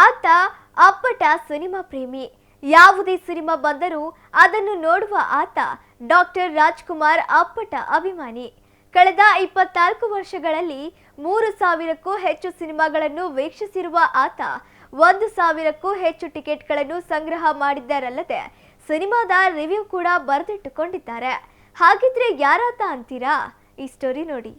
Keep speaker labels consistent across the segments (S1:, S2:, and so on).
S1: ಆತ ಅಪ್ಪಟ ಸಿನಿಮಾ ಪ್ರೇಮಿ. ಯಾವುದೇ ಸಿನಿಮಾ ಬಂದರೂ ಅದನ್ನು ನೋಡುವ ಆತ ಡಾಕ್ಟರ್ ರಾಜ್ಕುಮಾರ್ ಅಪ್ಪಟ ಅಭಿಮಾನಿ. ಕಳೆದ ಇಪ್ಪತ್ನಾಲ್ಕು ವರ್ಷಗಳಲ್ಲಿ ಮೂರು ಸಾವಿರಕ್ಕೂ ಹೆಚ್ಚು ಸಿನಿಮಾಗಳನ್ನು ವೀಕ್ಷಿಸಿರುವ ಆತ ಒಂದು ಸಾವಿರಕ್ಕೂ ಹೆಚ್ಚು ಟಿಕೆಟ್ಗಳನ್ನು ಸಂಗ್ರಹ ಮಾಡಿದ್ದಾರಲ್ಲದೆ ಸಿನಿಮಾದ ರಿವ್ಯೂ ಕೂಡ ಬರೆದಿಟ್ಟುಕೊಂಡಿದ್ದಾರೆ. ಹಾಗಿದ್ರೆ ಯಾರಾತ ಅಂತೀರಾ? ಈ ಸ್ಟೋರಿ ನೋಡಿ.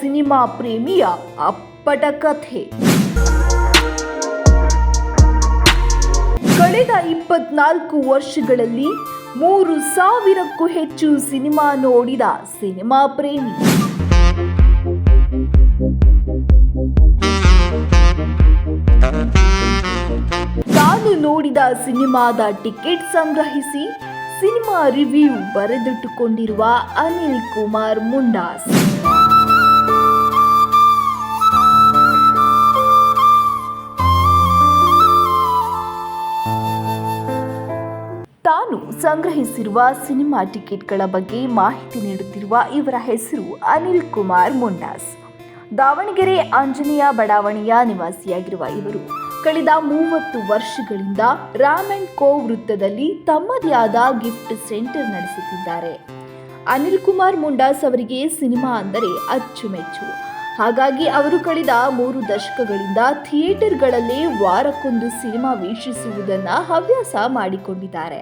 S2: ಸಿನಿಮಾ ಪ್ರೇಮಿಯ ಅಪ್ಪಟ ಕಥೆ ಕಳೆದ ಇಪ್ಪತ್ನಾಲ್ಕು ವರ್ಷಗಳಲ್ಲಿ ಮೂರು ಸಾವಿರಕ್ಕೂ ಹೆಚ್ಚು ಸಿನಿಮಾ ನೋಡಿದ ಸಿನಿಮಾ ಪ್ರೇಮಿ. ತಾನು ನೋಡಿದ ಸಿನಿಮಾದ ಟಿಕೆಟ್ ಸಂಗ್ರಹಿಸಿ ಸಿನಿಮಾ ರಿವ್ಯೂ ಬರೆದಿಟ್ಟುಕೊಂಡಿರುವ ಅನಿಲ್ ಕುಮಾರ್ ಮುಂಡಾಸ್. ತಾನು ಸಂಗ್ರಹಿಸಿರುವ ಸಿನಿಮಾ ಟಿಕೆಟ್ಗಳ ಬಗ್ಗೆ ಮಾಹಿತಿ ನೀಡುತ್ತಿರುವ ಇವರ ಹೆಸರು ಅನಿಲ್ ಕುಮಾರ್ ಮುಂಡಾಸ್. ದಾವಣಗೆರೆ ಆಂಜನೇಯ ಬಡಾವಣೆಯ ನಿವಾಸಿಯಾಗಿರುವ ಇವರು ಕಳೆದ ಮೂವತ್ತು ವರ್ಷಗಳಿಂದ ರಾಮ್ ಅಂಡ್ ಕೋ ವೃತ್ತದಲ್ಲಿ ತಮ್ಮದೇ ಆದ ಗಿಫ್ಟ್ ಸೆಂಟರ್ ನಡೆಸುತ್ತಿದ್ದಾರೆ. ಅನಿಲ್ ಕುಮಾರ್ ಮುಂಡಾಸ್ ಅವರಿಗೆ ಸಿನಿಮಾ ಅಂದರೆ ಅಚ್ಚುಮೆಚ್ಚು. ಹಾಗಾಗಿ ಅವರು ಕಳೆದ ಮೂರು ದಶಕಗಳಿಂದ ಥಿಯೇಟರ್ಗಳಲ್ಲಿ ವಾರಕ್ಕೊಂದು ಸಿನಿಮಾ ವೀಕ್ಷಿಸುವುದನ್ನು ಹವ್ಯಾಸ ಮಾಡಿಕೊಂಡಿದ್ದಾರೆ.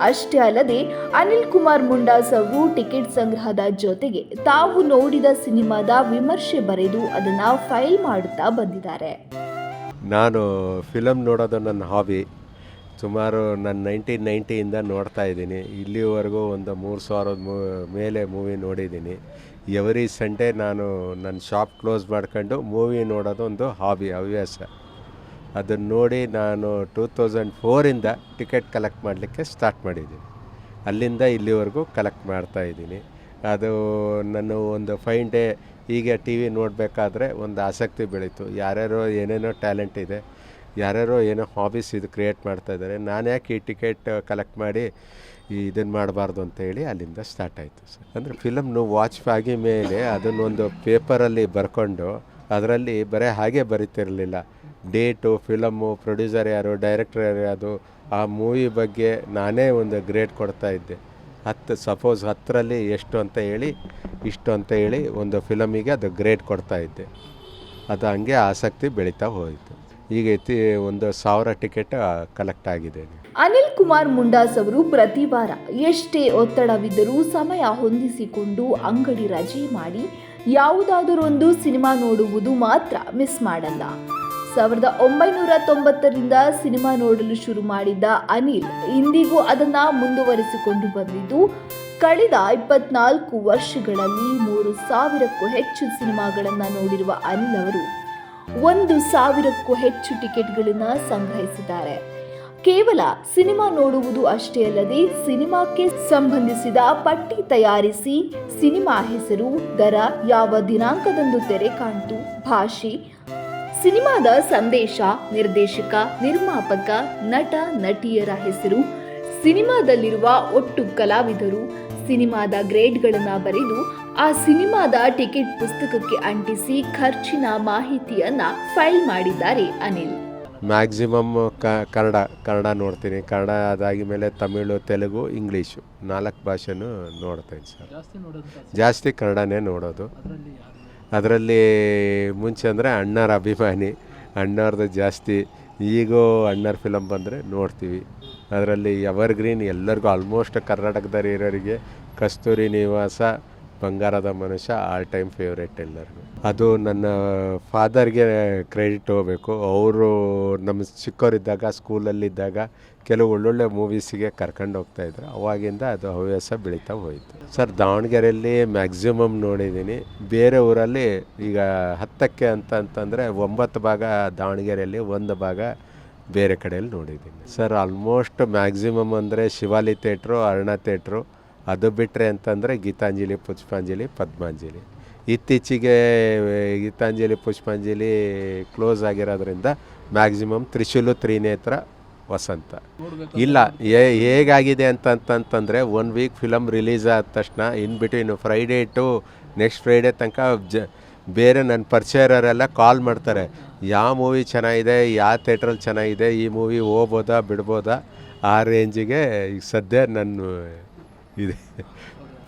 S2: ಅಷ್ಟೇ ಅಲ್ಲದೆ, ಅನಿಲ್ ಕುಮಾರ್ ಮುಂಡಾಸ್ ಅವರು ಟಿಕೆಟ್ ಸಂಗ್ರಹದ ಜೊತೆಗೆ ತಾವು ನೋಡಿದ ಸಿನಿಮಾದ ವಿಮರ್ಶೆ ಬರೆದು ಅದನ್ನ ಫೈಲ್ ಮಾಡುತ್ತಾ ಬಂದಿದ್ದಾರೆ.
S3: ನಾನು ಫಿಲಮ್ ನೋಡೋದು ನನ್ನ ಹಾಬಿ. ಸುಮಾರು ನಾನು ನೈನ್ಟೀನ್ ನೈಂಟಿಯಿಂದ ನೋಡ್ತಾ ಇದ್ದೀನಿ. ಇಲ್ಲಿವರೆಗೂ ಒಂದು ಮೂರು ಸಾವಿರದ ಮೇಲೆ ಮೂವಿ ನೋಡಿದ್ದೀನಿ. ಎವರಿ ಸಂಡೇ ನಾನು ನನ್ನ ಶಾಪ್ ಕ್ಲೋಸ್ ಮಾಡ್ಕೊಂಡು ಮೂವಿ ನೋಡೋದು ಒಂದು ಹಾಬಿ ಹವ್ಯಾಸ. ಅದನ್ನು ನೋಡಿ ನಾನು ಟೂ ತೌಸಂಡ್ ಫೋರಿಂದ ಟಿಕೆಟ್ ಕಲೆಕ್ಟ್ ಮಾಡಲಿಕ್ಕೆ ಸ್ಟಾರ್ಟ್ ಮಾಡಿದ್ದೀನಿ. ಅಲ್ಲಿಂದ ಇಲ್ಲಿವರೆಗೂ ಕಲೆಕ್ಟ್ ಮಾಡ್ತಾ ಇದ್ದೀನಿ. ಅದು ನಾನು ಒಂದು ಫೈನ್ ಡೇ ಹೀಗೆ ಟಿ ವಿ ನೋಡಬೇಕಾದ್ರೆ ಒಂದು ಆಸಕ್ತಿ ಬೆಳೀತು. ಯಾರ್ಯಾರೋ ಏನೇನೋ ಟ್ಯಾಲೆಂಟ್ ಇದೆ, ಯಾರ್ಯಾರೋ ಏನೋ ಹಾಬೀಸ್ ಇದು ಕ್ರಿಯೇಟ್ ಮಾಡ್ತಾಯಿದ್ದಾರೆ ನಾನು ಯಾಕೆ ಈ ಟಿಕೆಟ್ ಕಲೆಕ್ಟ್ ಮಾಡಿ ಇದನ್ನು ಮಾಡಬಾರ್ದು ಅಂತ ಹೇಳಿ ಅಲ್ಲಿಂದ ಸ್ಟಾರ್ಟ್ ಆಯಿತು ಸರ್ ಅಂದರೆ ಫಿಲಮ್ನು ವಾಚ್ ಆಗಿ ಮೇಲೆ ಅದನ್ನೊಂದು ಪೇಪರಲ್ಲಿ ಬರ್ಕೊಂಡು ಅದರಲ್ಲಿ ಬರೀ ಹಾಗೆ ಬರೀತಿರಲಿಲ್ಲ. ಡೇಟು ಫಿಲಮ್ಮು ಪ್ರೊಡ್ಯೂಸರ್ ಯಾರು ಡೈರೆಕ್ಟರ್ ಯಾರು, ಅದು ಆ ಮೂವಿ ಬಗ್ಗೆ ನಾನೇ ಒಂದು ಗ್ರೇಡ್ ಕೊಡ್ತಾ ಇದ್ದೆ. ಹತ್ತು ಸಪೋಸ್ ಹತ್ತರಲ್ಲಿ ಎಷ್ಟು ಅಂತ ಹೇಳಿ, ಇಷ್ಟು ಅಂತ ಹೇಳಿ ಒಂದು ಫಿಲಮಿಗೆ ಅದು ಗ್ರೇಡ್ ಕೊಡ್ತಾ ಇದ್ದೆ. ಅದು ಹಂಗೆ ಆಸಕ್ತಿ ಬೆಳೀತಾ ಹೋಯಿತು. ಈಗ ಒಂದು ಸಾವಿರ ಟಿಕೆಟ್ ಕಲೆಕ್ಟ್ ಆಗಿದೆ
S2: ಅನಿಲ್ ಕುಮಾರ್ ಮುಂಡಾಸ್ ಅವರು ಪ್ರತಿ ವಾರ ಎಷ್ಟೇ ಒತ್ತಡವಿದ್ದರೂ ಸಮಯ ಹೊಂದಿಸಿಕೊಂಡು ಅಂಗಡಿ ರಜೆ ಮಾಡಿ ಯಾವುದಾದರೊಂದು ಸಿನಿಮಾ ನೋಡುವುದು ಮಾತ್ರ ಮಿಸ್ ಮಾಡಲ್ಲ. ಸಾವಿರದ ಒಂಬೈನೂರ ತೊಂಬತ್ತರಿಂದ ಸಿನಿಮಾ ನೋಡಲು ಶುರು ಮಾಡಿದ್ದ ಅನಿಲ್ ಇಂದಿಗೂ ಅದನ್ನ ಮುಂದುವರಿಸಿಕೊಂಡು ಬಂದಿದ್ದು, ಕಳೆದ ಇಪ್ಪತ್ನಾಲ್ಕು ವರ್ಷಗಳಲ್ಲಿ ಮೂರು ಸಾವಿರಕ್ಕೂ ಹೆಚ್ಚು ಸಿನಿಮಾಗಳನ್ನು ನೋಡಿರುವ ಅನಿಲ್ ಅವರು. ಒಂದು ಸಾವಿರಕ್ಕೂ ಹೆಚ್ಚು ಟಿಕೆಟ್ಗಳನ್ನು ಸಂಗ್ರಹಿಸಿದ್ದಾರೆ. ಕೇವಲ ಸಿನಿಮಾ ನೋಡುವುದು ಅಷ್ಟೇ ಅಲ್ಲದೆ ಸಿನಿಮಾಕ್ಕೆ ಸಂಬಂಧಿಸಿದ ಪಟ್ಟಿ ತಯಾರಿಸಿ ಸಿನಿಮಾ ಹೆಸರು, ದರ, ಯಾವ ದಿನಾಂಕದಂದು ತೆರೆ ಕಾಣ್ತು, ಭಾಷೆ, ಸಿನಿಮಾದ ಸಂದೇಶ, ನಿರ್ದೇಶಕ, ನಿರ್ಮಾಪಕ, ನಟ, ನಟಿಯರ ಹೆಸರು, ಸಿನಿಮಾದಲ್ಲಿರುವ ಒಟ್ಟು ಕಲಾವಿದರು, ಸಿನಿಮಾದ ಗ್ರೇಡ್ಗಳನ್ನು ಬರೆದು ಆ ಸಿನಿಮಾದ ಟಿಕೆಟ್ ಪುಸ್ತಕಕ್ಕೆ ಅಂಟಿಸಿ ಖರ್ಚಿನ ಮಾಹಿತಿಯನ್ನ ಫೈಲ್ ಮಾಡಿದ್ದಾರೆ ಅನಿಲ್.
S3: ಮ್ಯಾಕ್ಸಿಮಮ್ ಕ ಕನ್ನಡ ಕನ್ನಡ ನೋಡ್ತೀನಿ. ಕನ್ನಡ ಅದಾಗಿ ಮೇಲೆ ತಮಿಳು ತೆಲುಗು ಇಂಗ್ಲೀಷು ನಾಲ್ಕು ಭಾಷೆನೂ ನೋಡ್ತೀನಿ ಸರ್.
S4: ಜಾಸ್ತಿ
S3: ಕನ್ನಡನೇ ನೋಡೋದು.
S4: ಅದರಲ್ಲಿ
S3: ಅದರಲ್ಲಿ ಮುಂಚೆ ಅಂದರೆ ಅಣ್ಣರ ಅಭಿಮಾನಿ. ಅಣ್ಣವ್ರದ್ದು ಜಾಸ್ತಿ. ಈಗೂ ಅಣ್ಣರ ಫಿಲಮ್ ಬಂದರೆ ನೋಡ್ತೀವಿ. ಅದರಲ್ಲಿ ಎವರ್ಗ್ರೀನ್ ಎಲ್ಲರಿಗೂ ಆಲ್ಮೋಸ್ಟ್ ಕರ್ನಾಟಕದಲ್ಲಿ ಇರೋರಿಗೆ ಕಸ್ತೂರಿ ನಿವಾಸ ಬಂಗಾರದ ಮನುಷ್ಯ ಆಲ್ ಟೈಮ್ ಫೇವ್ರೇಟ್ ಎಲ್ಲರಿಗೂ. ಅದು ನನ್ನ ಫಾದರ್ಗೆ ಕ್ರೆಡಿಟ್ ಹೋಗಬೇಕು ಅವರು ನಮ್ಮ ಚಿಕ್ಕವರಿದ್ದಾಗ ಸ್ಕೂಲಲ್ಲಿದ್ದಾಗ ಕೆಲವು ಒಳ್ಳೊಳ್ಳೆ ಮೂವೀಸಿಗೆ ಕರ್ಕೊಂಡು ಹೋಗ್ತಾ ಇದ್ರು. ಅವಾಗಿಂದ ಅದು ಹವ್ಯಾಸ ಬೆಳೀತಾ ಹೋಯಿತು. ಸರ್ ದಾವಣಗೆರೆಯಲ್ಲಿ ಮ್ಯಾಕ್ಸಿಮಮ್ ನೋಡಿದ್ದೀನಿ. ಬೇರೆ ಊರಲ್ಲಿ ಈಗ ಹತ್ತಕ್ಕೆ ಅಂತ ಅಂತಂದರೆ ಒಂಬತ್ತು ಭಾಗ ದಾವಣಗೆರೆಯಲ್ಲಿ, ಒಂದು ಭಾಗ ಬೇರೆ ಕಡೆಯಲ್ಲಿ ನೋಡಿದ್ದೀನಿ. ಸರ್ ಆಲ್ಮೋಸ್ಟ್ ಮ್ಯಾಕ್ಸಿಮಮ್ ಅಂದರೆ ಶಿವಾಲಿ ಥಿಯೇಟ್ರು ಅರುಣ ಥಿಯೇಟ್ರು ಅದು ಬಿಟ್ಟರೆ ಅಂತಂದರೆ ಗೀತಾಂಜಲಿ, ಪುಷ್ಪಾಂಜಲಿ, ಪದ್ಮಾಂಜಲಿ. ಇತ್ತೀಚೆಗೆ ಗೀತಾಂಜಲಿ, ಪುಷ್ಪಾಂಜಲಿ ಕ್ಲೋಸ್ ಆಗಿರೋದ್ರಿಂದ ಮ್ಯಾಕ್ಸಿಮಮ್ ತ್ರಿಶೂಲು, ತ್ರಿನೇತ್ರ, ವಸಂತ. ಇಲ್ಲ ಹೇಗಾಗಿದೆ ಅಂತಂತಂತಂದರೆ ಒನ್ ವೀಕ್ ಫಿಲಮ್ ರಿಲೀಸ್ ಆದ ತಕ್ಷಣ in between Friday to next Friday ತನಕ ಜ, ಬೇರೆ ನನ್ನ ಪರಿಚಯ ಇರೋರೆಲ್ಲ ಕಾಲ್ ಮಾಡ್ತಾರೆ. ಯಾವ ಮೂವಿ ಚೆನ್ನಾಗಿದೆ, ಯಾವ ಥಿಯೇಟ್ರಲ್ಲಿ ಚೆನ್ನಾಗಿದೆ, ಈ ಮೂವಿ ಹೋಗ್ಬೋದಾ, ಬಿಡ್ಬೋದಾ? ಆ ರೇಂಜಿಗೆ ಈಗ ಸದ್ಯ ನನ್ನ ಇದೆ.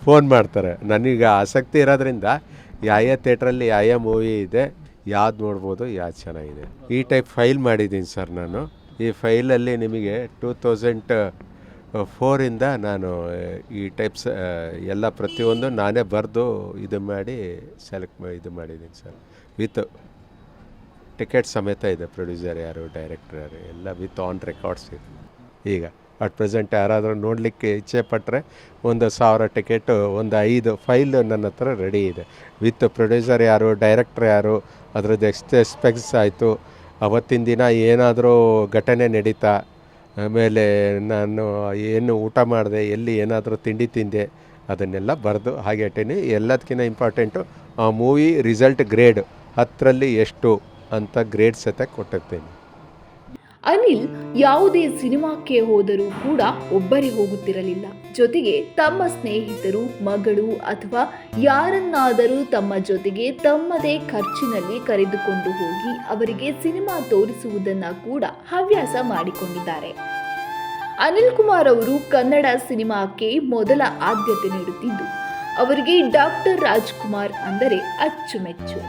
S3: ಫೋನ್ ಮಾಡ್ತಾರೆ. ನನಗೆ ಆಸಕ್ತಿ ಇರೋದ್ರಿಂದ ಯಾವ ಥಿಯೇಟ್ರಲ್ಲಿ ಯಾವ ಮೂವಿ ಇದೆ, ಯಾವ್ದು ನೋಡ್ಬೋದು, ಯಾವ್ದು ಚೆನ್ನಾಗಿದೆ. ಈ ಟೈಪ್ ಫೈಲ್ ಮಾಡಿದ್ದೀನಿ ಸರ್ ನಾನು. ಈ ಫೈಲಲ್ಲಿ ನಿಮಗೆ ಟೂ ತೌಸಂಡ್ ಫೋರಿಂದ ನಾನು, ಈ ಟೈಪ್ಸ್ ಎಲ್ಲ ಪ್ರತಿಯೊಂದು ನಾನೇ ಬರೆದು ಇದು ಮಾಡಿ ಸೆಲೆಕ್ಟ್ ಇದು ಮಾಡಿದ್ದೀನಿ ಸರ್. ವಿತ್ ಟಿಕೆಟ್ ಸಮೇತ ಇದೆ ಪ್ರೊಡ್ಯೂಸರ್ ಯಾರು, ಡೈರೆಕ್ಟರ್ ಯಾರು, ಎಲ್ಲ ವಿತ್ ಆನ್ ರೆಕಾರ್ಡ್ಸ್ ಇದೆ. ಈಗ ಅಟ್ ಪ್ರೆಸೆಂಟ್ ಯಾರಾದರೂ ನೋಡಲಿಕ್ಕೆ ಇಚ್ಛೆ ಪಟ್ಟರೆ ಒಂದು ಸಾವಿರ ಟಿಕೆಟು, ಒಂದು ಐದು ಫೈಲ್ ನನ್ನ ಹತ್ರ ರೆಡಿ ಇದೆ. ವಿತ್ ಪ್ರೊಡ್ಯೂಸರ್ ಯಾರು ಡೈರೆಕ್ಟ್ರ್ ಯಾರು, ಅದ್ರದ್ದು ಎಕ್ಸ್ ಎಸ್ಪೆಕ್ಟ್ಸ್ ಆಯಿತು. ಅವತ್ತಿನ ದಿನ ಏನಾದರೂ ಘಟನೆ ನಡೀತಾ, ಆಮೇಲೆ ನಾನು ಏನು ಊಟ ಮಾಡಿದೆ, ಎಲ್ಲಿ ಏನಾದರೂ ತಿಂಡಿ ತಿಂದೆ, ಅದನ್ನೆಲ್ಲ ಬರೆದು ಹಾಗೆ ಇಟ್ಟೀನಿ ಎಲ್ಲದಕ್ಕಿಂತ ಇಂಪಾರ್ಟೆಂಟು ಆ ಮೂವಿ ರಿಸಲ್ಟ್ ಗ್ರೇಡ್ ಹತ್ತರಲ್ಲಿ ಎಷ್ಟು ಅಂತ ಗ್ರೇಡ್ ಸತೆ ಕೊಟ್ಟಿರ್ತೀನಿ.
S2: ಅನಿಲ್ ಯಾವುದೇ ಸಿನಿಮಾಕ್ಕೆ ಹೋದರೂ ಕೂಡ ಒಬ್ಬರೇ ಹೋಗುತ್ತಿರಲಿಲ್ಲ. ಜೊತೆಗೆ ತಮ್ಮ ಸ್ನೇಹಿತರು, ಮಗಳು ಅಥವಾ ಯಾರನ್ನಾದರೂ ತಮ್ಮ ಜೊತೆಗೆ ತಮ್ಮದೇ ಖರ್ಚಿನಲ್ಲಿ ಕರೆದುಕೊಂಡು ಹೋಗಿ ಅವರಿಗೆ ಸಿನಿಮಾ ತೋರಿಸುವುದನ್ನ ಕೂಡ ಹವ್ಯಾಸ ಮಾಡಿಕೊಂಡಿದ್ದಾರೆ. ಅನಿಲ್ ಕುಮಾರ್ ಅವರು ಕನ್ನಡ ಸಿನಿಮಾಕ್ಕೆ ಮೊದಲ ಆದ್ಯತೆ ನೀಡುತ್ತಿದ್ದು, ಅವರಿಗೆ ಡಾಕ್ಟರ್ ರಾಜ್ಕುಮಾರ್ ಅಂದರೆ ಅಚ್ಚುಮೆಚ್ಚು.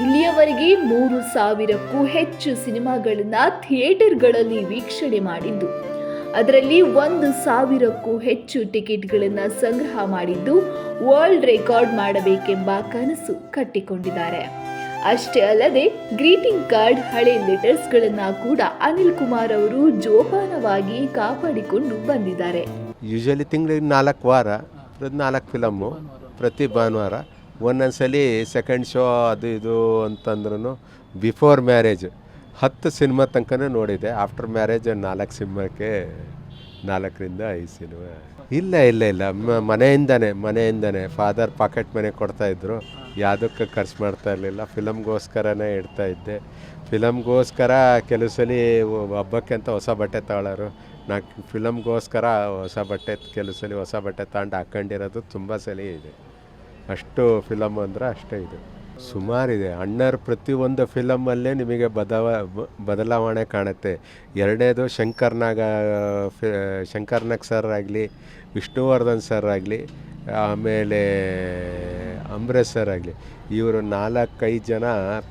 S2: ಇಲ್ಲಿಯವರೆಗೆ ಮೂರು ಸಾವಿರಕ್ಕೂ ಹೆಚ್ಚು ಸಿನಿಮಾಗಳನ್ನ ಥಿಯೇಟರ್ಗಳಲ್ಲಿ ವೀಕ್ಷಣೆ ಮಾಡಿದ್ದು. ಅದರಲ್ಲಿ ಒಂದು ಸಾವಿರಕ್ಕೂ ಹೆಚ್ಚು ಟಿಕೆಟ್ಗಳನ್ನು ಸಂಗ್ರಹ ಮಾಡಿದ್ದು ವರ್ಲ್ಡ್ ರೆಕಾರ್ಡ್ ಮಾಡಬೇಕೆಂಬ ಕನಸು ಕಟ್ಟಿಕೊಂಡಿದ್ದಾರೆ. ಅಷ್ಟೇ ಅಲ್ಲದೆ ಗ್ರೀಟಿಂಗ್ ಕಾರ್ಡ್ ಹಳೆ ಲೆಟರ್ಸ್ಗಳನ್ನು ಕೂಡ ಅನಿಲ್ ಕುಮಾರ್ ಅವರು ಜೋಪಾನವಾಗಿ ಕಾಪಾಡಿಕೊಂಡು ಬಂದಿದ್ದಾರೆ.
S3: ಯೂಶಲಿ ತಿಂಗಳಿಗೆ ನಾಲ್ಕು ವಾರ ನಾಲ್ಕು ಫಿಲಮ್ಮು, ಪ್ರತಿ ಭಾನುವಾರ ಒಂದೊಂದ್ಸಲಿ ಸೆಕೆಂಡ್ ಶೋ ಅದು ಇದು ಅಂತಂದ್ರೂ ಬಿಫೋರ್ ಮ್ಯಾರೇಜ್ ಹತ್ತು ಸಿನಿಮಾ ತನಕನೂ ನೋಡಿದೆ ಆಫ್ಟರ್ ಮ್ಯಾರೇಜ್ ನಾಲ್ಕು ಸಿನಿಮಾಕ್ಕೆ ನಾಲ್ಕರಿಂದ ಐದು ಸಿನಿಮಾ ಇಲ್ಲ ಇಲ್ಲ ಇಲ್ಲ. ಮನೆಯಿಂದನೇ ಮನೆಯಿಂದನೇ. ಫಾದರ್ ಪಾಕೆಟ್ ಮನೆ ಕೊಡ್ತಾಯಿದ್ರು ಯಾವುದಕ್ಕೆ ಖರ್ಚು ಮಾಡ್ತಾ ಇರಲಿಲ್ಲ. ಫಿಲಮ್ಗೋಸ್ಕರನೇ ಇಡ್ತಾ ಇದ್ದೆ. ಫಿಲಮ್ಗೋಸ್ಕರ ಕೆಲವು ಸಲ ಹಬ್ಬಕ್ಕೆ ಅಂತ ಹೊಸ ಬಟ್ಟೆ ತಗೊಳ್ಳೋರು ನಾ ಫಿಲಮ್ಗೋಸ್ಕರ ಹೊಸ ಬಟ್ಟೆ ಕೆಲವು ಸಲ ಹೊಸ ಬಟ್ಟೆ ತಗೊಂಡು ಹಾಕ್ಕೊಂಡಿರೋದು ತುಂಬ ಸಲ ಇದೆ. ಅಷ್ಟು ಫಿಲಮ್ ಅಂದ್ರೆ ಅಷ್ಟೇ ಇದು. ಸುಮಾರಿದೆ. ಅಣ್ಣರ ಪ್ರತಿಯೊಂದು ಫಿಲಮಲ್ಲೇ ನಿಮಗೆ ಬದವ ಬದಲಾವಣೆ ಕಾಣುತ್ತೆ. ಎರಡನೇದು ಶಂಕರ್ನಾಗ, ಫಿ, ಶಂಕರ್ನಾಗ್ ಸರ್ ಆಗಲಿ, ವಿಷ್ಣುವರ್ಧನ್ ಸರ್ ಆಗಲಿ, ಆಮೇಲೆ ಅಂಬ್ರೆ ಸರ್ ಆಗಲಿ. ಇವರು ನಾಲ್ಕೈದು ಜನ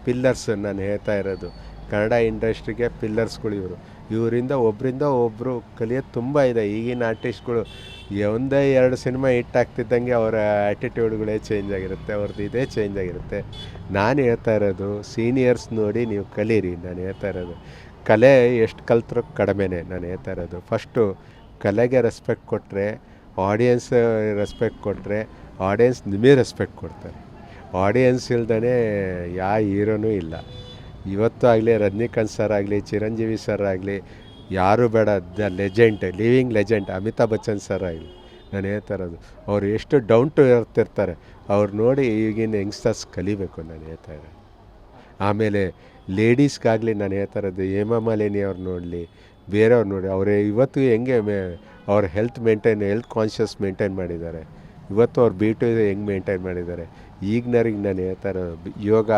S3: ಪಿಲ್ಲರ್ಸ್ ನಾನು ಹೇಳ್ತಾ ಇರೋದು. ಕನ್ನಡ ಇಂಡಸ್ಟ್ರಿಗೆ ಪಿಲ್ಲರ್ಸ್ಗಳು ಇವರು. ಇವರಿಂದ ಒಬ್ಬರಿಂದ ಒಬ್ಬರು ಕಲಿಯೋದು ತುಂಬ ಇದೆ. ಈಗಿನ ಆರ್ಟಿಸ್ಟ್ಗಳು ಒಂದೇ ಎರಡು ಸಿನಿಮಾ ಹಿಟ್ ಆಗ್ತಿದ್ದಂಗೆ ಅವರ ಆ್ಯಟಿಟ್ಯೂಡ್ಗಳೇ ಚೇಂಜ್ ಆಗಿರುತ್ತೆ ಅವ್ರದ್ದು ಇದೇ ಚೇಂಜ್ ಆಗಿರುತ್ತೆ. ನಾನು ಹೇಳ್ತಾ ಇರೋದು ಸೀನಿಯರ್ಸ್ ನೋಡಿ ನೀವು ಕಲೀರಿ, ನಾನು ಹೇಳ್ತಾ ಇರೋದು. ಕಲೆ ಎಷ್ಟು ಕಲ್ತ್ರೂ ಕಡಿಮೆನೇ, ನಾನು ಹೇಳ್ತಾ ಇರೋದು. ಫಸ್ಟು ಕಲೆಗೆ ರೆಸ್ಪೆಕ್ಟ್ ಕೊಟ್ಟರೆ ಆಡಿಯನ್ಸ್ ರೆಸ್ಪೆಕ್ಟ್ ಕೊಟ್ಟರೆ ಆಡಿಯನ್ಸ್ ನಿಮಗೆ ರೆಸ್ಪೆಕ್ಟ್ ಕೊಡ್ತಾರೆ. ಆಡಿಯನ್ಸ್ ಇಲ್ದೇ ಯಾವ ಹೀರೋನೂ ಇಲ್ಲ. ಇವತ್ತು ಆಗಲಿ ರಜನಿಕಾಂತ್ ಸರ್ ಆಗಲಿ, ಚಿರಂಜೀವಿ ಸರ್ ಆಗಲಿ, ಯಾರು ಬೇಡ, the legend living legend Amitabh Bachchan sir ಆಗಲಿ. ನಾನು ಹೇಳ್ತಾ ಇರೋದು ಅವ್ರು ಎಷ್ಟು ಡೌನ್ ಟು ಇರ್ತಿರ್ತಾರೆ ಅವ್ರು ನೋಡಿ ಈಗಿನ ಯಂಗ್ಸ್ಟರ್ಸ್ ಕಲಿಬೇಕು ನಾನು ಹೇಳ್ತಾ ಇರೋದು ಆಮೇಲೆ ಲೇಡೀಸ್ಗಾಗಲಿ ನಾನು ಹೇಳ್ತಾ ಇರೋದು ಹೇಮಾ ಮಾಲಿನಿ ಅವ್ರು ನೋಡಲಿ, ಬೇರೆಯವ್ರು ನೋಡಿ ಅವರು ಇವತ್ತು ಹೆಂಗೆ ಮೇ, ಅವ್ರ health maintain health conscious maintain ಮಾಡಿದ್ದಾರೆ. ಇವತ್ತು ಅವ್ರು ಬಿ ಟು ಹೆಂಗೆ ಮೇಂಟೈನ್ ಮಾಡಿದ್ದಾರೆ. ಈಗಿನವ್ರಿಗೆ ನಾನು ಹೇಳ್ತಾ ಇರೋದು ಯೋಗ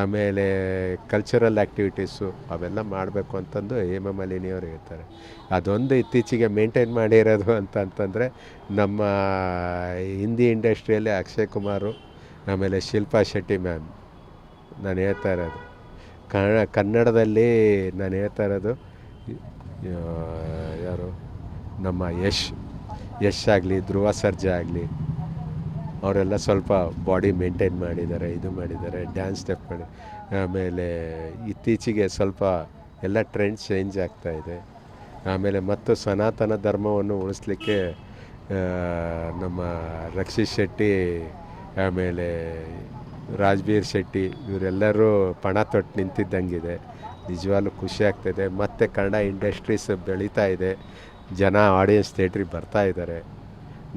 S3: ಆಮೇಲೆ ಕಲ್ಚರಲ್ ಆ್ಯಕ್ಟಿವಿಟೀಸು ಅವೆಲ್ಲ ಮಾಡಬೇಕು ಅಂತಂದು ಹೇಮ ಮಾಲಿನಿ ಅವರು ಹೇಳ್ತಾರೆ. ಅದೊಂದು ಇತ್ತೀಚೆಗೆ ಮೇಂಟೈನ್ ಮಾಡಿರೋದು ಅಂತ ಅಂತಂದರೆ ನಮ್ಮ ಹಿಂದಿ ಇಂಡಸ್ಟ್ರಿಯಲ್ಲಿ ಅಕ್ಷಯ್ ಕುಮಾರು, ಆಮೇಲೆ ಶಿಲ್ಪಾ ಶೆಟ್ಟಿ ಮ್ಯಾಮ್ ನಾನು ಹೇಳ್ತಾ ಇರೋದು. ಕನ್ನಡ, ಕನ್ನಡದಲ್ಲಿ ನಾನು ಹೇಳ್ತಾ ಇರೋದು ಯಾರು? ನಮ್ಮ ಯಶ್. ಯಶ್ ಆಗಲಿ, ಧ್ರುವ ಸರ್ಜಾ ಆಗಲಿ. ಅವರೆಲ್ಲ ಸ್ವಲ್ಪ ಬಾಡಿ ಮೇಂಟೈನ್ ಮಾಡಿದ್ದಾರೆ, ಇದು ಮಾಡಿದ್ದಾರೆ ಡ್ಯಾನ್ಸ್ ಸ್ಟೆಪ್ ಮಾಡಿ, ಆಮೇಲೆ ಇತ್ತೀಚೆಗೆ ಸ್ವಲ್ಪ ಎಲ್ಲ ಟ್ರೆಂಡ್ ಚೇಂಜ್ ಆಗ್ತಾ ಇದೆ. ಆಮೇಲೆ ಮತ್ತು ಸನಾತನ ಧರ್ಮವನ್ನು ಉಳಿಸ್ಲಿಕ್ಕೆ ನಮ್ಮ ರಕ್ಷಿತ್ ಶೆಟ್ಟಿ, ಆಮೇಲೆ ರಾಜ್ಬೀರ್ ಶೆಟ್ಟಿ ಇವರೆಲ್ಲರೂ ಪಣ ತೊಟ್ಟು ನಿಂತಿದ್ದಂಗಿದೆ. ನಿಜವಾಗ್ಲೂ ಖುಷಿ ಆಗ್ತಾಯಿದೆ ಮತ್ತು ಕನ್ನಡ ಇಂಡಸ್ಟ್ರೀಸ್ ಬೆಳೀತಾ ಇದೆ. ಜನ ಆಡಿಯನ್ಸ್ ಥಿಯೇಟ್ರಿಗೆ ಬರ್ತಾ ಇದ್ದಾರೆ.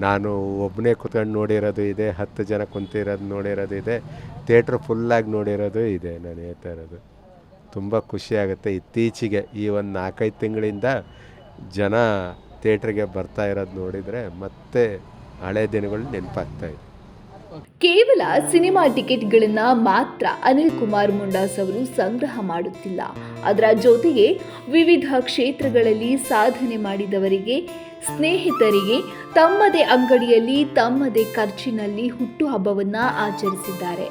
S3: ನಾನು ಒಬ್ಬನೇ ಕುತ್ಕೊಂಡು ನೋಡಿರೋದು ಇದೆ, ಹತ್ತು ಜನ ಕುಂತಿರೋದು ನೋಡಿರೋದು ಇದೆ, ಥಿಯೇಟ್ರ್ ಫುಲ್ಲಾಗಿ ನೋಡಿರೋದು ಇದೆ ನಾನು ಹೇಳ್ತಾ ಇರೋದು. ತುಂಬ ಖುಷಿಯಾಗುತ್ತೆ ಇತ್ತೀಚೆಗೆ ಈ ಒಂದು ನಾಲ್ಕೈದು ತಿಂಗಳಿಂದ ಜನ ಥಿಯೇಟ್ರಿಗೆ ಬರ್ತಾ ಇರೋದು ನೋಡಿದರೆ ಮತ್ತೆ ಹಳೆ ದಿನಗಳು ನೆನಪಾಗ್ತಾಯಿದೆ
S2: ಕೇವಲ ಸಿನಿಮಾ ಟಿಕೆಟ್ಗಳನ್ನು ಮಾತ್ರ ಅನಿಲ್ ಕುಮಾರ್ ಮುಂಡಾಸ್ ಅವರು ಸಂಗ್ರಹ ಮಾಡುತ್ತಿಲ್ಲ. ಅದರ ಜೊತೆಗೆ ವಿವಿಧ ಕ್ಷೇತ್ರಗಳಲ್ಲಿ ಸಾಧನೆ ಮಾಡಿದವರಿಗೆ ಸ್ನೇಹಿತರಿಗೆ ತಮ್ಮದೇ ಅಂಗಡಿಯಲ್ಲಿ, ತಮ್ಮದೇ ಖರ್ಚಿನಲ್ಲಿ ಹುಟ್ಟುಹಬ್ಬವನ್ನು ಆಚರಿಸಿದ್ದಾರೆ.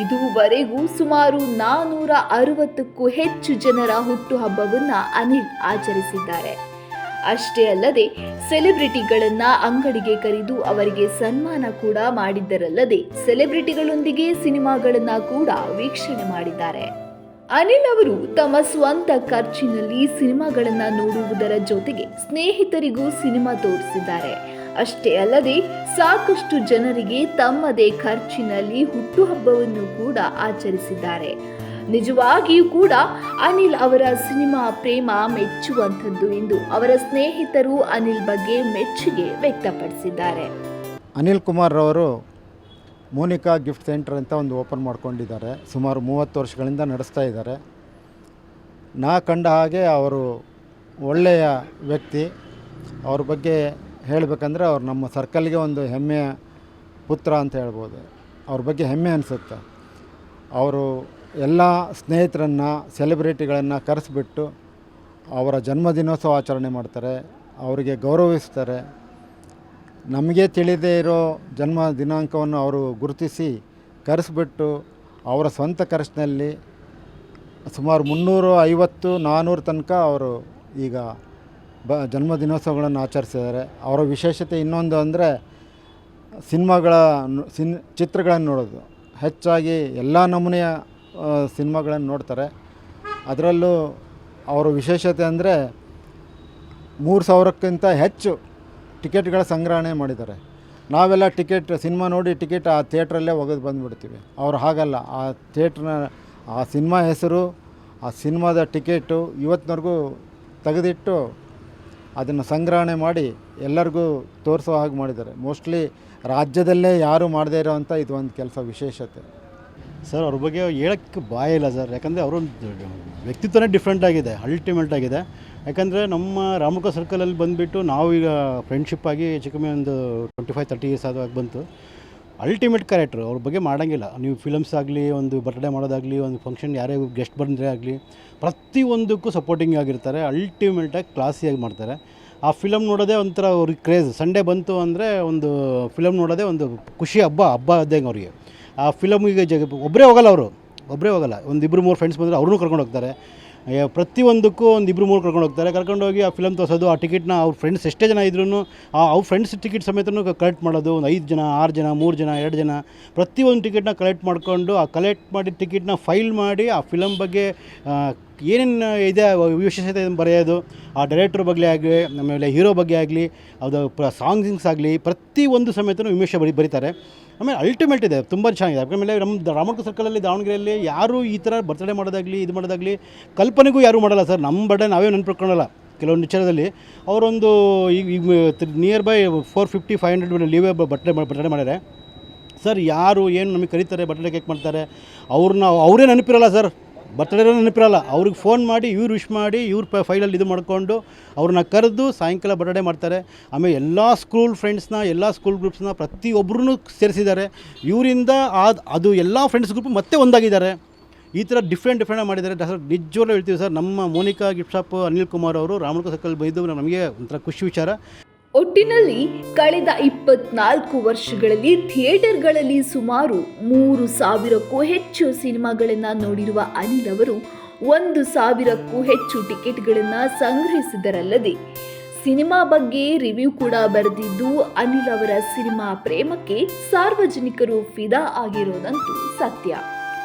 S2: ಇದುವರೆಗೂ ಸುಮಾರು ನಾನೂರ ಅರವತ್ತಕ್ಕೂ ಹೆಚ್ಚು ಜನರ ಹುಟ್ಟುಹಬ್ಬವನ್ನು ಅನಿಲ್ ಆಚರಿಸಿದ್ದಾರೆ. ಅಷ್ಟೇ ಅಲ್ಲದೆ, ಸೆಲೆಬ್ರಿಟಿಗಳನ್ನ ಅಂಗಡಿಗೆ ಕರೆದು ಅವರಿಗೆ ಸನ್ಮಾನ ಕೂಡ ಮಾಡಿದ್ದರಲ್ಲದೆ, ಸೆಲೆಬ್ರಿಟಿಗಳೊಂದಿಗೆ ಸಿನಿಮಾಗಳನ್ನ ಕೂಡ ವೀಕ್ಷಣೆ ಮಾಡಿದ್ದಾರೆ. ಅನಿಲ್ ಅವರು ತಮ್ಮ ಸ್ವಂತ ಖರ್ಚಿನಲ್ಲಿ ಸಿನಿಮಾಗಳನ್ನು ನೋಡುವುದರ ಜೊತೆಗೆ ಸ್ನೇಹಿತರಿಗೂ ಸಿನಿಮಾ ತೋರಿಸಿದ್ದಾರೆ. ಅಷ್ಟೇ ಅಲ್ಲದೆ ಸಾಕಷ್ಟು ಜನರಿಗೆ ತಮ್ಮದೇ ಖರ್ಚಿನಲ್ಲಿ ಹುಟ್ಟುಹಬ್ಬವನ್ನು ಕೂಡ ಆಚರಿಸಿದ್ದಾರೆ. ನಿಜವಾಗಿಯೂ ಕೂಡ ಅನಿಲ್ ಅವರ ಸಿನಿಮಾ ಪ್ರೇಮ ಮೆಚ್ಚುವಂಥದ್ದು ಎಂದು ಅವರ ಸ್ನೇಹಿತರು ಅನಿಲ್ ಬಗ್ಗೆ ಮೆಚ್ಚುಗೆ ವ್ಯಕ್ತಪಡಿಸಿದ್ದಾರೆ.
S4: ಅನಿಲ್ ಕುಮಾರ್ ಅವರು ಮೋನಿಕಾ ಗಿಫ್ಟ್ ಸೆಂಟರ್ ಅಂತ ಒಂದು ಓಪನ್ ಮಾಡ್ಕೊಂಡಿದ್ದಾರೆ. ಸುಮಾರು ಮೂವತ್ತು ವರ್ಷಗಳಿಂದ ನಡೆಸ್ತಾ ಇದ್ದಾರೆ. ನಾ ಕಂಡ ಹಾಗೆ ಅವರು ಒಳ್ಳೆಯ ವ್ಯಕ್ತಿ. ಅವ್ರ ಬಗ್ಗೆ ಹೇಳಬೇಕಂದ್ರೆ ಅವ್ರು ನಮ್ಮ ಸರ್ಕಲ್ಗೆ ಒಂದು ಹೆಮ್ಮೆಯ ಪುತ್ರ ಅಂತ ಹೇಳ್ಬೋದು. ಅವ್ರ ಬಗ್ಗೆ ಹೆಮ್ಮೆ ಅನಿಸುತ್ತೆ. ಅವರು ಎಲ್ಲ ಸ್ನೇಹಿತರನ್ನು, ಸೆಲೆಬ್ರಿಟಿಗಳನ್ನು ಕರೆಸಿಬಿಟ್ಟು ಅವರ ಜನ್ಮದಿನೋತ್ಸವ ಆಚರಣೆ ಮಾಡ್ತಾರೆ. ಅವರಿಗೆ ಗೌರವಿಸ್ತಾರೆ. ನಮಗೆ ತಿಳಿದೇ ಇರೋ ಜನ್ಮ ದಿನಾಂಕವನ್ನು ಅವರು ಗುರುತಿಸಿ ಕರೆಸಿಬಿಟ್ಟು ಅವರ ಸ್ವಂತ ಖರ್ಚಿನಲ್ಲಿ ಸುಮಾರು ಮುನ್ನೂರು ಐವತ್ತು ನಾನ್ನೂರು ತನಕ ಅವರು ಈಗ ಬ ಜನ್ಮದಿನೋತ್ಸವಗಳನ್ನು ಆಚರಿಸಿದ್ದಾರೆ. ಅವರ ವಿಶೇಷತೆ ಇನ್ನೊಂದು ಅಂದರೆ ಸಿನಿಮಾಗಳ ಸಿನ್ ಚಿತ್ರಗಳನ್ನು ನೋಡೋದು. ಹೆಚ್ಚಾಗಿ ಎಲ್ಲ ನಮೂನೆಯ ಸಿನಿಮಾಗಳನ್ನು ನೋಡ್ತಾರೆ. ಅದರಲ್ಲೂ ಅವರ ವಿಶೇಷತೆ ಅಂದರೆ ಮೂರು ಸಾವಿರಕ್ಕಿಂತ ಹೆಚ್ಚು ಟಿಕೆಟ್ಗಳ ಸಂಗ್ರಹಣೆ ಮಾಡಿದ್ದಾರೆ. ನಾವೆಲ್ಲ ಟಿಕೆಟ್, ಸಿನಿಮಾ ನೋಡಿ ಟಿಕೆಟ್ ಆ ಥಿಯೇಟ್ರಲ್ಲೇ ಒಗೆದು ಬಂದುಬಿಡ್ತೀವಿ. ಅವ್ರು ಹಾಗಲ್ಲ. ಆ ಥಿಯೇಟ್ರ್ನ, ಆ ಸಿನಿಮಾ ಹೆಸರು, ಆ ಸಿನಿಮಾದ ಟಿಕೆಟು ಇವತ್ತಿನವರೆಗೂ ತೆಗೆದಿಟ್ಟು ಅದನ್ನು ಸಂಗ್ರಹಣೆ ಮಾಡಿ ಎಲ್ಲರಿಗೂ ತೋರಿಸೋ ಹಾಗೆ ಮಾಡಿದ್ದಾರೆ. ಮೋಸ್ಟ್ಲಿ ರಾಜ್ಯದಲ್ಲೇ ಯಾರು ಮಾಡದೇ ಇರೋವಂಥ ಇದು ಒಂದು ಕೆಲಸ ವಿಶೇಷತೆ.
S5: ಸರ್, ಅವ್ರ ಬಗ್ಗೆ ಹೇಳೋಕ್ಕೆ ಬಾಯಿಲ್ಲ ಸರ್. ಯಾಕಂದರೆ ಅವರ ವ್ಯಕ್ತಿತ್ವನೇ ಡಿಫ್ರೆಂಟ್ ಆಗಿದೆ ಅಲ್ಟಿಮೇಟ್ ಆಗಿದೆ. ಯಾಕಂದರೆ ನಮ್ಮ ರಾಮಕ ಸರ್ಕಲಲ್ಲಿ ಬಂದುಬಿಟ್ಟು ನಾವು ಈಗ ಫ್ರೆಂಡ್ಶಿಪ್ ಆಗಿ ಹೆಚ್ಚು ಕಮ್ಮಿ ಒಂದು ಟ್ವೆಂಟಿ ಫೈವ್ ತರ್ಟಿ ಇಯರ್ಸ್ ಆದಾಗ ಬಂತು. ಅಲ್ಟಿಮೇಟ್ ಕ್ಯಾರೆಕ್ಟ್ರು ಅವ್ರ ಬಗ್ಗೆ ಮಾಡೋಂಗಿಲ್ಲ. ನೀವು ಫಿಲಮ್ಸ್ ಆಗಲಿ, ಒಂದು ಬರ್ತ್ಡೇ ಮಾಡೋದಾಗಲಿ, ಒಂದು ಫಂಕ್ಷನ್ ಯಾರೇ ಗೆಸ್ಟ್ ಬಂದರೆ ಆಗಲಿ, ಪ್ರತಿಯೊಂದಕ್ಕೂ ಸಪೋರ್ಟಿಂಗ್ ಆಗಿರ್ತಾರೆ. ಅಲ್ಟಿಮೇಟಾಗಿ ಕ್ಲಾಸಿಯಾಗಿ ಮಾಡ್ತಾರೆ. ಆ ಫಿಲಮ್ ನೋಡೋದೇ ಒಂಥರ ಅವ್ರಿಗೆ ಕ್ರೇಜ್ ಸಂಡೇ ಬಂತು ಅಂದರೆ ಒಂದು ಫಿಲಮ್ ನೋಡೋದೇ ಒಂದು ಖುಷಿ ಹಬ್ಬ ಹಬ್ಬ ಇದ್ದಂಗೆ ಅವರಿಗೆ. ಆ ಫಿಲಮಿಗೆ ಜಗ ಒಬ್ಬರೇ ಹೋಗಲ್ಲ ಅವರು. ಒಬ್ಬರೇ ಹೋಗಲ್ಲ. ಒಂದು ಇಬ್ಬರು ಮೂರು ಫ್ರೆಂಡ್ಸ್ ಬಂದರೆ ಅವ್ರನ್ನೂ ಕರ್ಕೊಂಡು ಹೋಗ್ತಾರೆ. ಪ್ರತಿಯೊಂದಕ್ಕೂ ಒಂದು ಇಬ್ಬರು ಮೂರು ಕರ್ಕೊಂಡು ಹೋಗ್ತಾರೆ. ಕರ್ಕೊಂಡೋಗಿ ಆ ಫಿಲಮ್ ತೋರಿಸೋದು, ಆ ಟಿಕೆಟ್ನ ಅವ್ರ ಫ್ರೆಂಡ್ಸ್ ಎಷ್ಟೇ ಜನ ಇದ್ರೂ ಅವ್ರ ಫ್ರೆಂಡ್ಸ್ ಟಿಕೆಟ್ ಸಮೇತನೂ ಕಲೆಕ್ಟ್ ಮಾಡೋದು. ಒಂದು ಐದು ಜನ, ಆರು ಜನ, ಮೂರು ಜನ, ಎರಡು ಜನ. ಪ್ರತಿಯೊಂದು ಟಿಕೆಟ್ನ ಕಲೆಕ್ಟ್ ಮಾಡಿಕೊಂಡು, ಆ ಕಲೆಕ್ಟ್ ಮಾಡಿದ ಟಿಕೆಟ್ನ ಫೈಲ್ ಮಾಡಿ, ಆ ಫಿಲಮ್ ಬಗ್ಗೆ ಏನೇನು ಇದೆ, ವಿಶೇಷತೆ ಬರೆಯೋದು, ಆ ಡೈರೆಕ್ಟ್ರ್ ಬಗ್ಗೆ ಆಗಲಿ, ಆಮೇಲೆ ಹೀರೋ ಬಗ್ಗೆ ಆಗಲಿ, ಅದು ಸಾಂಗ್ಸಿಂಗ್ಸ್ ಆಗಲಿ, ಪ್ರತಿಯೊಂದು ಸಮೇತನೂ ವಿಮರ್ಶೆ ಬರಿ ಬರೀತಾರೆ. ಆಮೇಲೆ ಅಲ್ಟಿಮೇಟ್ ಇದೆ, ತುಂಬ ಚೆನ್ನಾಗಿದೆ. ಆಮೇಲೆ ನಮ್ಮ ರಾಮಕ ಸರ್ಕಲಲ್ಲಿ ದಾವಣಗೆರೆಯಲ್ಲಿ ಯಾರು ಈ ಥರ ಬರ್ತಡೇ ಮಾಡೋದಾಗಲಿ, ಇದು ಮಾಡೋದಾಗಲಿ ಕಲ್ಪನೆಗೂ ಯಾರೂ ಮಾಡಲ್ಲ ಸರ್ ನಮ್ಮ ಬರ್ಡೇ ನಾವೇ ನೆನ್ಪಿಟ್ಕೊಳ್ಳಲ್ಲ. ಕೆಲವೊಂದು ವಿಚಾರದಲ್ಲಿ ಅವರೊಂದು ಈಗ near by four fifty five hundred ಲೀವೇ birthday birthday ಮಾಡ್ಯಾರೆ ಸರ್ ಯಾರು, ಏನು ನಮಗೆ ಕರೀತಾರೆ ಬರ್ತಡೇ ಕೇಕ್ ಮಾಡ್ತಾರೆ, ಅವ್ರನ್ನ, ಅವರೇ ನೆನಪಿರಲ್ಲ ಸರ್ ಬರ್ತಡೇ ನೆನಪಿರಲ್ಲ, ಅವ್ರಿಗೆ ಫೋನ್ ಮಾಡಿ, ಇವ್ರು ವಿಶ್ ಮಾಡಿ, ಇವ್ರ ಪ ಫೈಲಲ್ಲಿ ಇದು ಮಾಡಿಕೊಂಡು ಅವ್ರನ್ನ ಕರೆದು ಸಾಯಂಕಾಲ ಬರ್ತಡೇ ಮಾಡ್ತಾರೆ. ಆಮೇಲೆ ಎಲ್ಲ ಸ್ಕೂಲ್ ಫ್ರೆಂಡ್ಸ್ನ ಎಲ್ಲ ಸ್ಕೂಲ್ ಗ್ರೂಪ್ಸ್ನ ಪ್ರತಿಯೊಬ್ಬರೂ ಸೇರಿಸಿದ್ದಾರೆ. ಇವರಿಂದ ಅದು ಅದು ಎಲ್ಲ ಫ್ರೆಂಡ್ಸ್ ಗ್ರೂಪ್ ಮತ್ತೆ ಒಂದಾಗಿದ್ದಾರೆ. ಈ ಥರ ಡಿಫ್ರೆಂಟ್ ಡಿಫ್ರೆಂಟ್ ಮಾಡಿದ್ದಾರೆ. ಸರ್, ನಿಜವಾಗ್ಲೂ ಹೇಳ್ತೀವಿ ಸರ್, ನಮ್ಮ Monica gift shop Anil Kumar ಅವರು ರಾಮಕ ಸರ್ಕಲ್ ಬೈದು ನಮಗೆ ಒಂಥರ ಖುಷಿ ವಿಚಾರ.
S2: ಒಟ್ಟಿನಲ್ಲಿ ಕಳೆದ ಇಪ್ಪತ್ನಾಲ್ಕು ವರ್ಷಗಳಲ್ಲಿ ಥಿಯೇಟರ್ಗಳಲ್ಲಿ ಸುಮಾರು ಮೂರು ಸಾವಿರಕ್ಕೂ ಹೆಚ್ಚು ಸಿನಿಮಾಗಳನ್ನು ನೋಡಿರುವ ಅನಿಲ್ ಅವರು ಒಂದು ಸಾವಿರಕ್ಕೂ ಹೆಚ್ಚು ಟಿಕೆಟ್ಗಳನ್ನು ಸಂಗ್ರಹಿಸಿದರಲ್ಲದೆ ಸಿನಿಮಾ ಬಗ್ಗೆ ರಿವ್ಯೂ ಕೂಡ ಬರೆದಿದ್ದು ಅನಿಲ್ ಅವರ ಸಿನಿಮಾ ಪ್ರೇಮಕ್ಕೆ ಸಾರ್ವಜನಿಕರು ಫಿದಾ ಆಗಿರೋದಂತೂ ಸತ್ಯ.